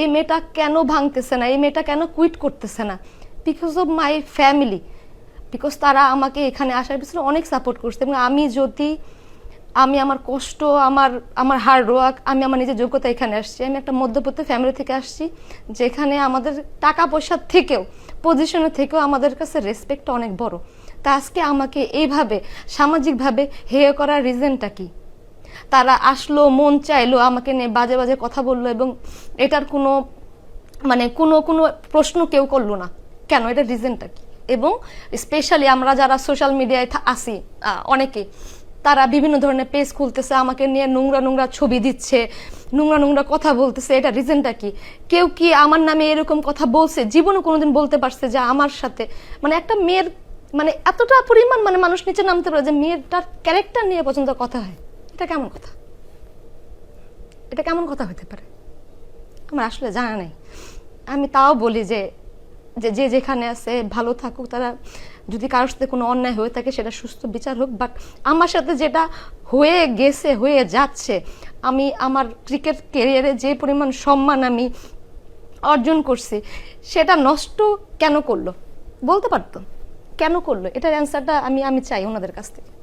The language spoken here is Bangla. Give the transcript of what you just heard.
এই মেয়েটা কেন ভাঙতেছে না? এই মেয়েটা কেন কুইট করতেছে না? Because of my family because তারা আমাকে এখানে আসার পিছনে অনেক সাপোর্ট করছে। এবং আমি যদি, আমি আমার কষ্ট, আমার আমার হার্ড ওয়ার্ক আমি আমার নিজের যোগ্যতা এখানে আসছি। আমি একটা মধ্যবিত্ত ফ্যামিলি থেকে আসছি, যেখানে আমাদের টাকা পয়সার থেকেও পজিশনের থেকেও আমাদের কাছে রেসপেক্টটা অনেক বড়। তা আজকে আমাকে এইভাবে, সামাজিকভাবে হেয় করার রিজনটা কি? তারা আসলো, মন চাইলো, আমাকে নিয়ে বাজে বাজে কথা বলল এবং এটার কোনো মানে কোনো কোনো প্রশ্ন কেউ করল না। কেন? এটা রিজনটা কি? এবং স্পেশালি আমরা যারা সোশ্যাল মিডিয়ায় আসি অনেকে, তারা বিভিন্ন ধরনের পেজ খুলতেছে, আমাকে নিয়ে নোংরা নোংরা ছবি দিচ্ছে, নোংরা নোংরা কথা বলতেছে এটা রিজনটা কি? কেউ কি আমার নামে এরকম কথা বলছে? জীবনে কোনোদিন বলতে পারছে যে আমার সাথে মানে একটা মেয়ের মানে এতটা পরিমাণ মানে মানুষ নিচে নামতে পারে যে মেয়েটার ক্যারেক্টার নিয়ে পর্যন্ত কথা হয়। এটা কেমন কথা? এটা কেমন কথা হতে পারে? আমার আসলে জানা নেই। আমি তাও বলি যে যে যে যেখানে আছে, ভালো থাকুক, তারা যদি কারোর সাথে কোনো অন্যায় হয়ে থাকে, সেটা সুস্থ বিচার হোক বাট আমার সাথে যেটা হয়ে গেছে, হয়ে যাচ্ছে, আমি আমার ক্রিকেট কেরিয়ারে যে পরিমাণ সম্মান আমি অর্জন করছি, সেটা নষ্ট কেন করল? বলতে পারতো? কেন করল? এটার অ্যান্সারটা আমি আমি চাই ওনাদের কাছ থেকে।